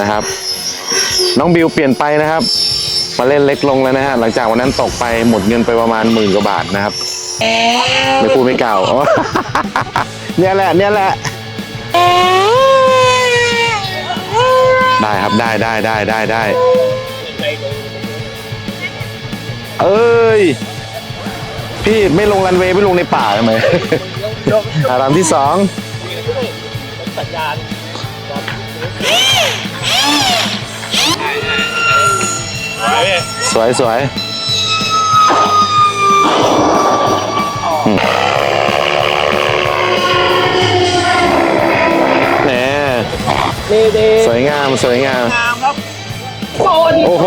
นะครับ น้องบิวเปลี่ยนไปนะครับ มาเล่นเล็กลงแล้วนะฮะหลังจากวันนั้นตกไปหมดเงินไปประมาณหมื่นกว่าบาทนะครับไม่พูดไม่กล่าวเนี่ยแหละเนี่ยแหละ ได้ครับได้ได้ได้ได้ได้เอ้ย พี่ไม่ลงรันเวย์ไม่ลงในป่าทำไมอารามที่สองสัญญาณ สวยสวยอืมแหมเดเดสวยงามสวยงาม งามครับโซนโอ้โห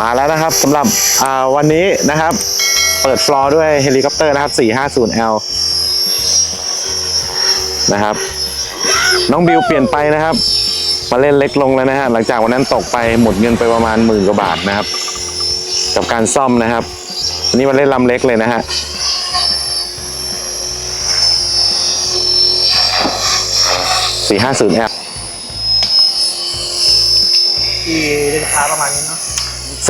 มาแล้วนะครับสำหรับอ่าวันนี้นะครับ เปิดฟลอร์ด้วยเฮลิคอปเตอร์นะครับ 450L นะครับ น้องบิวเปลี่ยนไปนะครับ มาเล่นเล็กลงแล้วนะฮะหลังจากวันนั้นตกไปหมดเงินไปประมาณหมื่นกว่าบาทนะครับ กับการซ่อมนะครับอันนี้มาเล่นลำเล็กเลยนะฮะ 450L ที่ราคาประมาณนี้เนาะ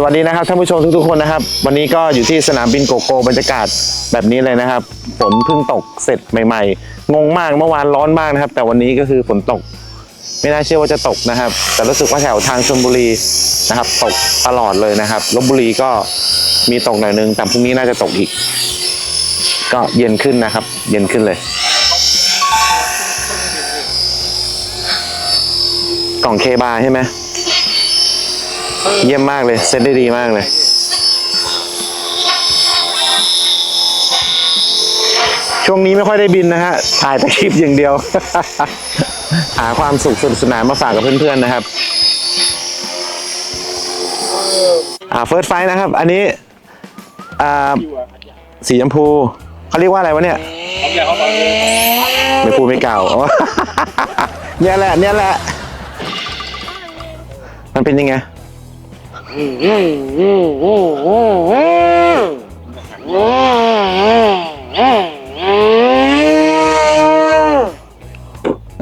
สวัสดีนะครับท่านผู้ชมทุกๆคนนะครับ วันนี้ก็อยู่ที่สนามบินโกโกบรรยากาศแบบนี้เลยนะครับฝนเพิ่งตกเสร็จใหม่ๆ งงมากเมื่อวานร้อนมากนะครับ แต่วันนี้ก็คือฝนตก ไม่น่าเชื่อว่าจะตกนะครับ แต่รู้สึกว่าแถวทางชลบุรีนะครับ ตกตลอดเลยนะครับลบบุรีก็มีตกหน่อยนึงแต่พรุ่งนี้น่าจะตกอีก ก็เย็นขึ้นนะครับ เย็นขึ้นเลย กล่องเคบาใช่ไหม เยี่ยมมากเลย เซ็ตได้ดีมากเลย ช่วงนี้ไม่ค่อยได้บินนะฮะ ถ่ายแต่คลิปอย่างเดียว หาความสุขสนุกสนานมาฝากกับเพื่อนๆนะครับ อ่าเฟิร์สไฟนะครับ อันนี้ อ่า สีชมพูเขาเรียกว่าอะไรวะเนี่ยผมอยากเขาบอกเลยไม่พูดไม่กล่าว์เนี่ยแหละ เนี่ยแหละ มันเป็นยังไง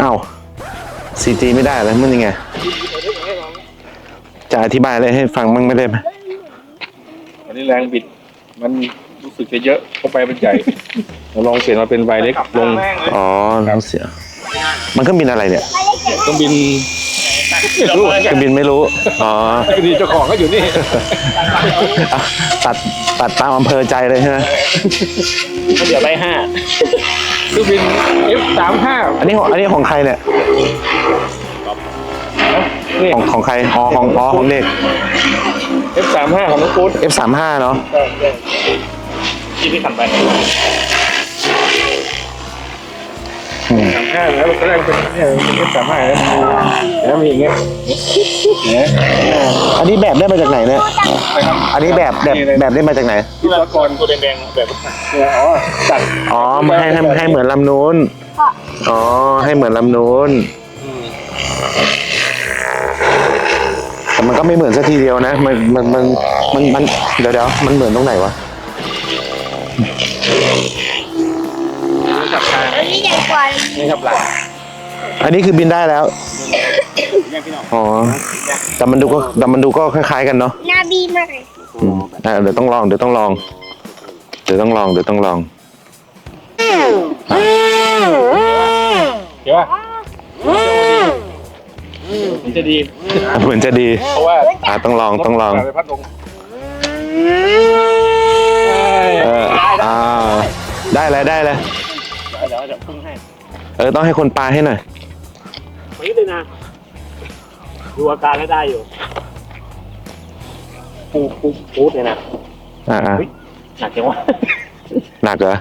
อ้าซีจีไม่ได้แล้วมันยังไง จะอธิบายอะไรให้ฟังมั่งไม่ได้ไหมอันนี้แรงบิด มันรู้สึกจะเยอะเข้าไปมันใหญ่เราลองเปลี่ยนมาเป็นใบเล็กลง อ๋อน้ำเสีย มันเครื่องบินอะไรเนี่ย ต้องบิน เครื่องบินไม่รู้ อ๋อดีเจ้าของก็อยู่นี่อะตัดตัดตามอำเภอใจเลยใช่ไหมเดี๋ยวไปห้าเครื่องบิน F35 อันนี้ของอันนี้ของใครเนี่ยนี่ของของใคร อ๋อของอ๋อของเด็ก F35 ของน้องกู๊ด F35 เนาะที่พี่ขับไป อืม35แล้วก็แรกเป็นเนี่ยเป็น F35 แล้วมีแล้วมีอย่างเงี้ยเนี่ยอันนี้แบบได้มาจากไหนเนี่ย อันนี้แบบแบบแบบได้มาจากไหน ที่ละกรตัวแดงๆแบบเนี่ยอ๋อจัดอ๋อมาให้ให้ให้เหมือนลำนู้น อ๋อให้เหมือนลำนู้นแต่มันก็ไม่เหมือนสักทีเดียวนะ มันมันมันมันมันเดี๋ยวเดี๋ยวมันเหมือนตรงไหนวะขับทางอั นนี้ใหญ่กว่านี่ขับหลังอันนี้คือบินได้แล้ว อ๋อ แต่มันดูก็แต่มันดูก็คล้ายๆกันเนาะหน้าบีมากเลยอืมอะเดี๋ยวต้องลอง เดี๋ยวต้องลอง เดี๋ยวต้องลอง เดี๋ยวต้องลองเดี๋ยวว่ามันจะดีเหมือนจะดี เพราะว่าอะต้องลอง ต้องลอง ไปพัดลงเอออ่าได้เลยได้เลย เออต้องให้คนปลาให้หน่อยไปเลยนะ ดูอาการให้ได้อยู่ ปูปูปูดเนี่ยนะ อ่าอ่าหนักจังวะหนักเหรอ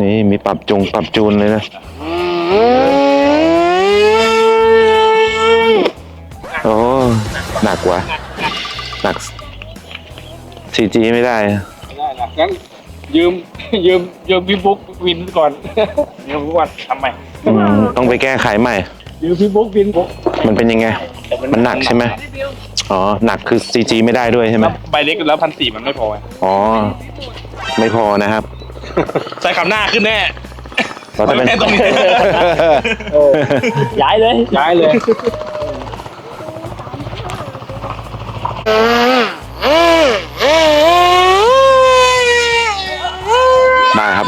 นี่มีปรับจงปรับจูนเลยนะอืมโอ้หนักว่ะหนัก ซีจีไม่ได้ ไม่ได้นะงั้นยืม ยืมยืมพี่บุ๊กวินก่อน ยืมทุกวันทำไมอืมต้องไปแก้ไขใหม่ ยืมพี่บุ๊กวินบุ๊กมันเป็นยังไง มันหนักใช่ไหมอ๋อ หนักคือ CG ไม่ได้ด้วยใช่ไหมแล้วใบเล็กแล้วพันสี่มันไม่พอไงอ๋อ ไม่พอนะครับ ใส่คำหน้าขึ้นแน่ เราจะเป็น ไม่ตรงนี้ ย้ายเลย ย้ายเลย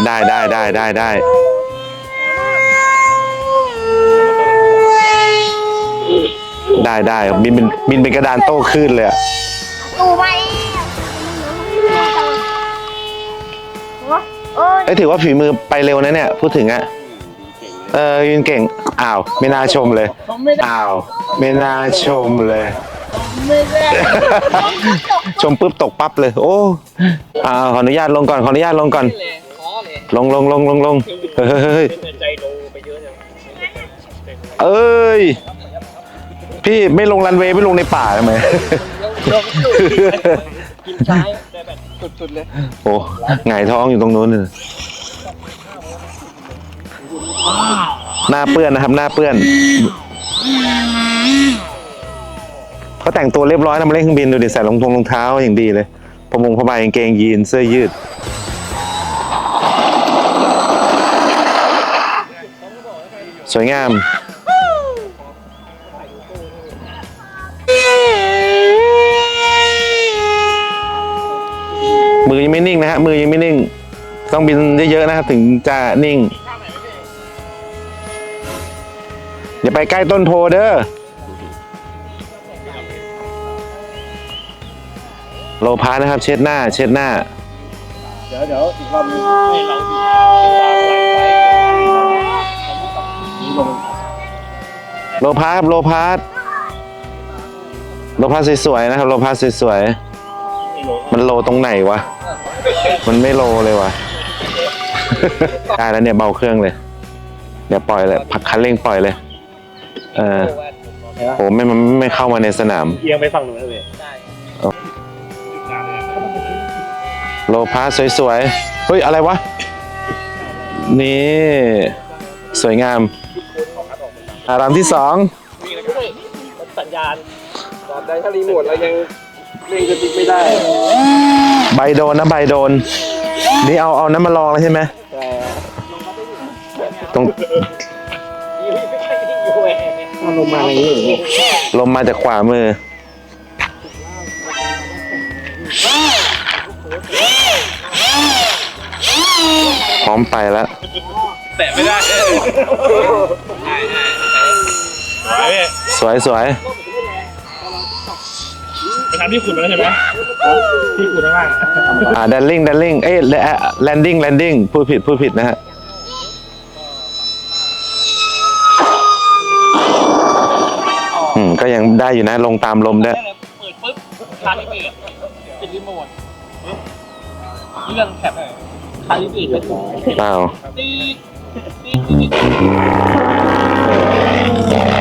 ได้ได้ได้ได้ได้ได้ได้ได้บินเป็นบินเป็นกระดานโต้คลื่นเลยอะตูไปเอ้ยถือว่าฝีมือไปเร็วนะเนี่ย พูดถึงอะเออยืนเก่งอ้าวไม่น่าชมเลยอ้าวไม่น่าชมเลย ชมปุ๊บตกปั๊บเลย โอ้อ่าขออนุญาตลงก่อนขออนุญาตลงก่อน ลงลงลงลงลงเฮ้ยเฮ้ยเฮ้ยใจโดไปเยอะเลยเอ้ย พี่ไม่ลงรันเวย์ไม่ลงในป่าทำไมกินซ้ายได้แบบสุดๆเลย โอ้หงายท้องอยู่ตรงนู้นเลยหน้าเปื้อนนะครับ หน้าเปื้อนเขาแต่งตัวเรียบร้อยนะมาเล่นเครื่องบินดูดิใส่รองทงรองเท้าอย่างดีเลยพมงพมายกางเกงยีนเสื้อยืด สวยงาม มือยังไม่นิ่งนะฮะ มือยังไม่นิ่ง ต้องบินเยอะๆนะครับถึงจะนิ่ง อย่าไปใกล้ต้นโพเด้อโลพานะครับ เช็ดหน้า เช็ดหน้า เดี๋ยวเดี๋ยวอีกรอบนึงให้เราดูนี่ลง โลพาครับโลพาสโลพาสสวยๆนะครับ โลพาสสวยนี่ลงๆมันโลตรงไหนวะ มันไม่โลเลยวะได้แล้วเนี่ยเบาเครื่องเลยเดี๋ยวปล่อยเลยพักคันเร่งปล่อยเลย เออโอ้ไม่มันไม่เข้ามาในสนาม เอียงไปฝั่งนู้นเลยโลพาสสวยๆ เฮ้ย อะไรวะ นี่ สวยงาม อารามที่สองสัญญาณตอนใดถ้ารีโมทเรายังเล่นสติ๊กไม่ได้ ใบโดนนะใบโดน นี่เอาเอาน้ำมาลองแล้วใช่ไหมตรงมันลงมาอย่างนี้ลมมาจากขวามือ พร้อมไปแล้ว แตะไม่ได้ไปพี่สวยสวยไปทำที่ขุดมาแล้วใช่ไหมที่ขุดข้างล่างอ่าแดนลิงแดนลิงเอ้ยแลนดิ้งแลนดิ้งพูดผิดพูดผิดนะฮะอืมก็ยังได้อยู่นะ ลงตามลมได้เปิดปุ๊บคาลิเบรตเป็นรีโมทเรื่องแคป คาลิเบรตเป็นเปล่าตี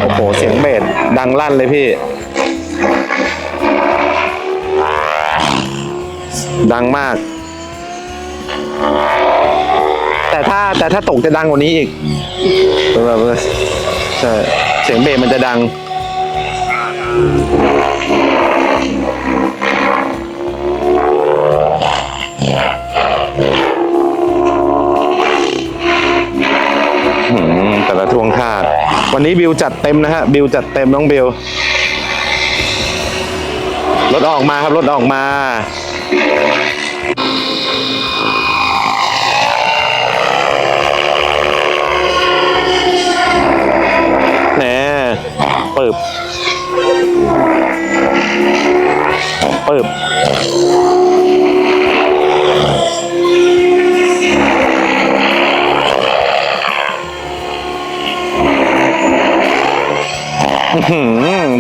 โอ้โห เสียงเบสดังลั่นเลยพี่ ดังมาก แต่ถ้าแต่ถ้าตกจะดังกว่านี้อีกแบบว่าใช่เสียงเบสมันจะดัง วันนี้บิวจัดเต็มนะฮะ บิวจัดเต็มน้องบิวรถออกมาครับรถออกมาแหน่ปึบปึบ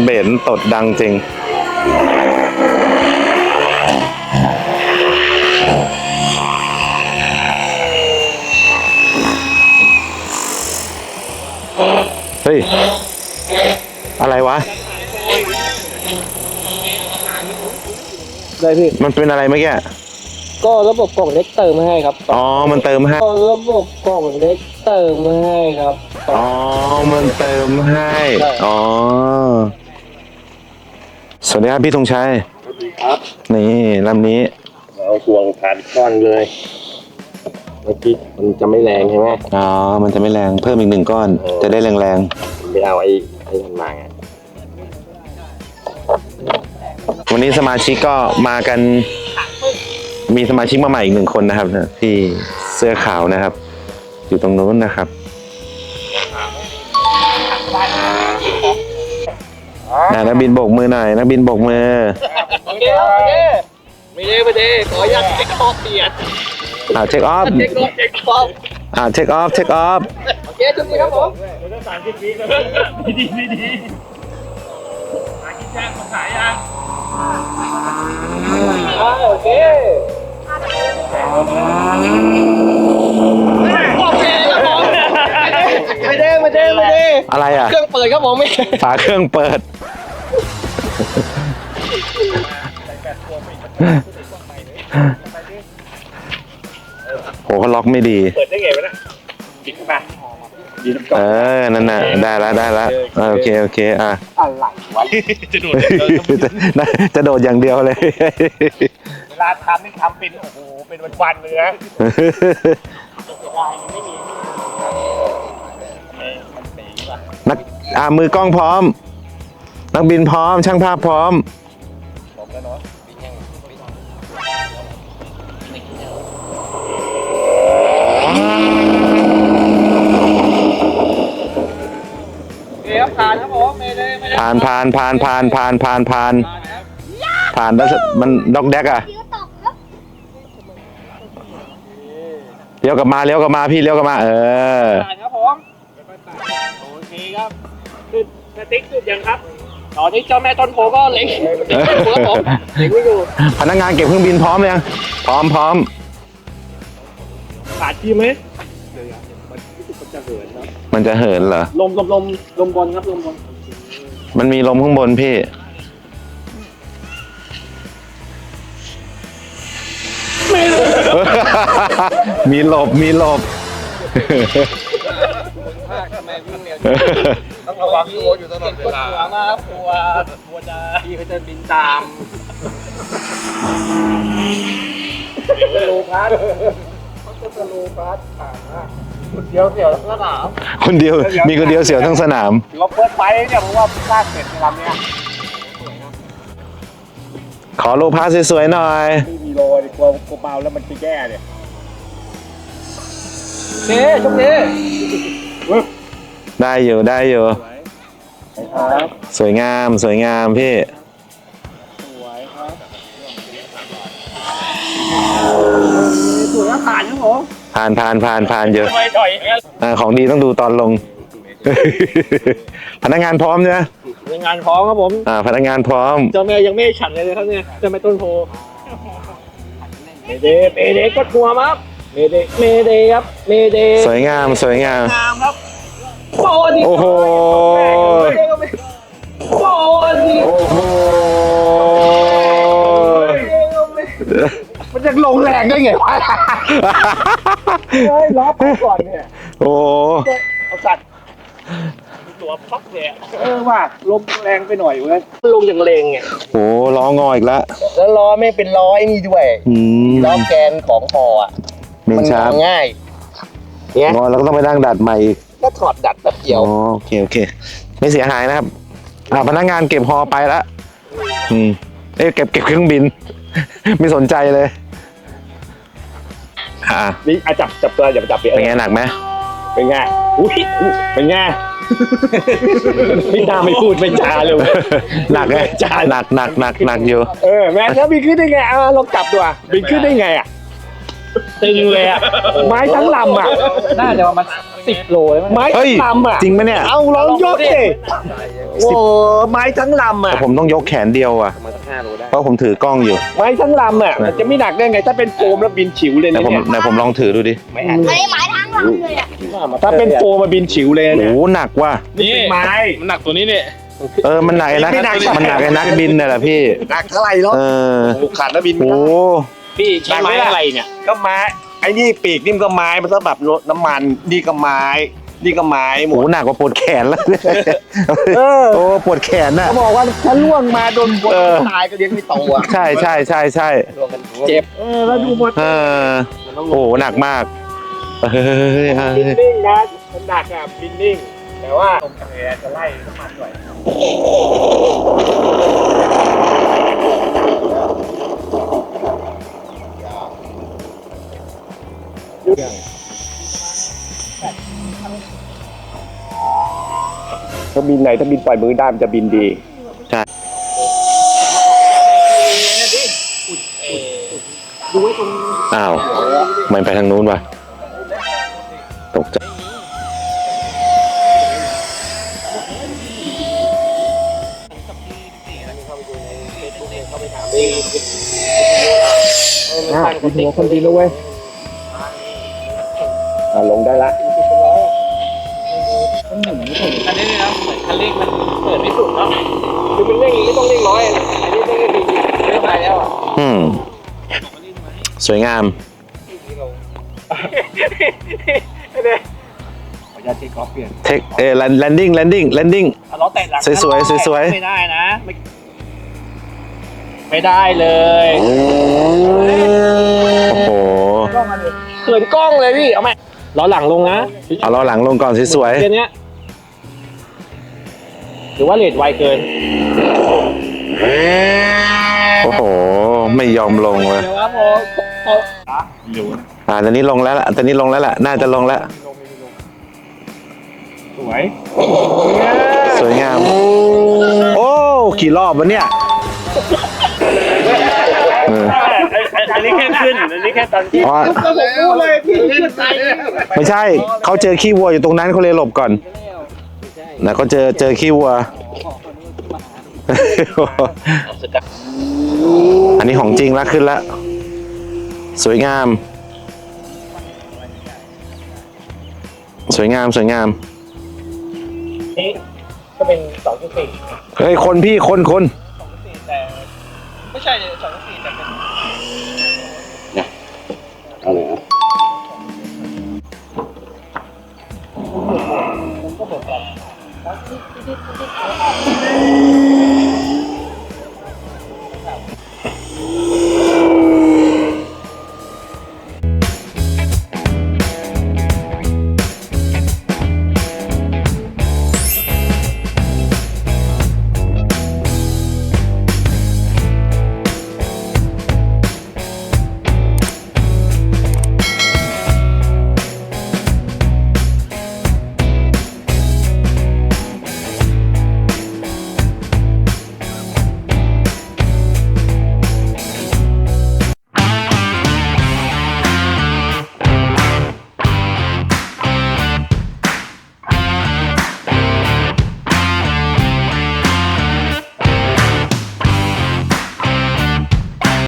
เบนตดดังจริง เฮ้ย อะไรวะ ได้พี่ มันเป็นอะไรเมื่อกี้ ก็ระบบกล่องเล็กเติมมาให้ครับอ๋อ มันเติมให้ ก็ระบบกล่องเล็กเติมมาให้ครับ อ๋อ มันเติมให้ ใช่ อ๋อ สวัสดีครับพี่ธงชัย ครับนี่ลำนี้ เอาห่วงผ่านก้อนเลยเมื่อกี้มันจะไม่แรงใช่ไหม อ๋อ มันจะไม่แรง เพิ่มอีกหนึ่งก้อน เออ จะได้แรงไม่เอาไอ้ไอ้มันมาไงๆ วันนี้สมาชิกก็มากัน มีสมาชิกมาใหม่อีกหนึ่งคนนะครับนะพี่เสื้อขาวนะครับ อยู่ตรงนู้นนะครับอ่านักบินโบกมือหน่อยนักบินโบกมือโอเคโอเคไม่ได้ไม่ได้ขออนุญาตเช็คข้อเปียนอ่าเช็คออฟเช็คข้อเช็คข้ออ่าเช็คออฟเช็คออฟโอเคจุดนี้ครับผมเดีดีดีดีหากินยากของขายยังโอเค ไม่ได้ไม่ได้ไม่ได้อะไรอะ เครื่องเปิดครับผมไม่ฝาเครื่องเปิด โหเขาล็อกไม่ดี เปิดได้ไงวะเนี่ยบิดเข้ามาบิดเออ นั่นน่ะ ได้แล้วได้แล้วเออโอเค โอเค อะ อะไรวะ จะโดดจะจะโดดอย่างเดียวเลย เวลาทำนี่ทำเป็นโอ้โหเป็นวันๆเลยนะนักอ่ามือกล้องพร้อม นักบินพร้อม ช่างภาพพร้อมผมแล้วเนาะเดี๋ยวผ่านครับผมไม่ได้ไม่ได้ผ่านผ่านผ่านผ่านผ่านผ่านผ่านผ่านครับผ่านแล้วมันดอกแดกอะ เดี๋ยวตกครับ เลี้ยวกลับมาเลี้ยวกลับมาพี่เลี้ยวกลับมา เออผ่านครับผมโอเคครับขึ้นสติ๊กขึ้นยังครับ ตอนนี้เจ้าแม่ต้นโพก็เล็งเล็งไม่อยู่ครับผมเล็งไม่อยู่พนักงานเก็บเครื่องบินพร้อมยังพร้อมพร้อมผ่านที่ไหมมันจะเหินเหรอลมลมลมลมบนครับลมบนมันมีลมข้างบนพี่มี หลบมีหลบทำไมวิ่งเร็วต้องระวังตัวอยู่ตลอดเวลาหัวมากกลัวกลัวจะพี่เขาจะบินตามสโลพาร์ทเขาจะสโลพาร์ทผ่านนะเดียวเสียวสนามคนเดียวมีคนเดียวเสียวทั้งสนามเราเปิดไฟเนี่ยผมว่าสร้างเสร็จในลำเนี้ยขอโลพาสวยๆหน่อย ไม่มีโลดิกลัวกลัวเบาแล้วมันจะแย่เนี่ยโอเคช่วงนี้ได้อยู่ได้อยู่ครับสวยงามสวยงามพี่สวยผ่านครับผมผ่านผ่านผ่านผ่านเยอะไมถอยอย่างนั้นอ่าของดีต้องดูตอนลง พนักงานพร้อมใช่ไหมงานพร้อมครับผม อ่าพนักงานพร้อม เจ้าแม่ยังไม่ฉันเลยนะครับเนี่ยเจ้าแม่ต้นโพ เมเดเมเดกดหัวมาครับเมเดเมเดครับเมเดสวยงามสวยงาม งามครับโปดิโอ้โหโปดิโอ้โหมันจะลงแรงได้ไงวะเฮ้ยล้อไปก่อนเนี่ยโอ้โหเอาสัตว์ ตัวพักเนี่ยเออว่าลมแรงไปหน่อยเว้ยลงอย่างเลงไงโอ้โหล้องออีกแล้วแล้วล้อไม่เป็นล้อไอ้นี่ด้วยอืมล้อแกนของพออะเมนมันชาร์ปง่ายเนี่ยงอแล้วก็ต้องไปนั่งดัดใหม่อีกก็ถอดดัดแป๊บเดียวอ๋อโอเคโอเค ไม่เสียหายนะครับอ่าพนักงานเก็บฮอไปแล้วอืมเอ้ยเก็บเก็บเครื่องบิน ไม่สนใจเลยอ่านี่อะจับจับตัวอย่าไปจับเปียเป็นไงหนักไหมเป็นไงอุ้ยอุ๊ยเป็นไง ไม่น่าไม่พูดไม่จาเลยเว้ยหนักไงหนักหนักหนักหนักอยู่เออแม่แล้วบินขึ้นได้ไงอะลองจับตัวบินขึ้นได้ไงอะตึงเลยอะไม้ทั้งลำอะน่าจะประมาณสิบโลเลยมั้งไม้เฮ้ทั้ยงลำอะจริงไหมเนี่ยเอาลองยกดิโอ้ไม้ทั้งลำอะแต่ผมต้องยกแขนเดียวอะประมาณสักห้าโลได้เพราะผมถือกล้องอยู่ ไม้ทั้งลำอะมันจะไม่หนักได้ไงถ้าเป็นโฟมแล้วบินฉิวเลยไหนนะผมเนี่ยไหนผมลองถือดูดิไม่อะอันนี้หมายทางหลังเลยอะ ถ้าเป็นโฟมาบินฉิวเลยโอ้เนี่ยโหหนักว่ะ นี่ไม้มันหนักตัวนี้เนี่ย เออ มันหนักไอ้นักมันหนักไอ้นักบินน่ะแหละพี่ หนักเท่าไหร่แล้วเออขาดแล้วบินโอ้ไม่โหได้พี่ใช้ไม้อะไรเนี่ย ก็ไม้ไอ้นี่ปีกนี่มันก็ไม้มันก็แบบรถน้ำมันนี่ก็ไม้ นี่ก็ไม้หมโอ้โหดหนักกว่าปวดแขนแล้วเออโอ้ปวดแขนน่ะ เขาบอกว่าถ้าล่วงมาโดนคนเออ ตายก็เลี้ยงไม่โตอะใช่ใช่ใช่ใช่เจ็บเออแล้วดูหมดเออโอ้โหหนักมาก เฮ้ยเฮ้ยบินเฮ้ยนิ่งนะมันหนักอะบินนิ่ง แต่ว่าตรงทะเลจะไล่น้ำมันหน่อยถ้าบินไหนถ้าบินปล่อยมือได้มันจะบินดีอ้าวมันไปทางนู้นว่ะ ตกใจอะบินหัวคนดีแล้วเว้ยอะลงได้ละคันนี้เนี่ยนะเหมือนคันเร่งมันเปิดไม่สุดเนาะคือมันเร่งไม่ต้องเร่งร้อยอันนี้เร่งดีเร่งไปแล้วอะอืม สวยงามเนี่ยขออนุ ญาตที่กอล์ฟเปลี่ยนเทคเออแลนดิ้งแลนดิ้งแลนดิ้ง เอาล้อแตะหลังสวยๆสวยๆ ไม่ได้นะไม่ไม่ได้เลยโอ้โหเขินกล้องเลยพี่เอาไหมล้อหลังลงนะเอาล้อหลังลงก่อนสวยเดือนเนี้ยหรือว่าเลทไวเกินๆโอ้โห ไม่ยอมลงเลยเดี๋ยวว่าพอพออ่าตอนนี้ลงแล้วล่ะตอนนี้ลงแล้วล่ะน่าจะลงแล้วส วยสวยงาม โอ้กี่รอบวะเนี่ยเอออันนี้แค่ขึ้น อันนี้แค่ตอนที่อ๋อรู้เลยพี่ขึ้นไปไม่ใช่เขาเจอขี้วัวอยู่ตรงนั้นเขาเลยหลบก่อนนะเขาเจอเจอขี้วัว อันนี้ของจริงแล้วขึ้นแล้ว สวยงาม สวยงามสวยงาม นี้ก็เป็นสองจุดสี่เฮ้ยคนพี่คนคนแต่ ไม่ใช่สองจุดสี่แต่เป็นอะไรอะ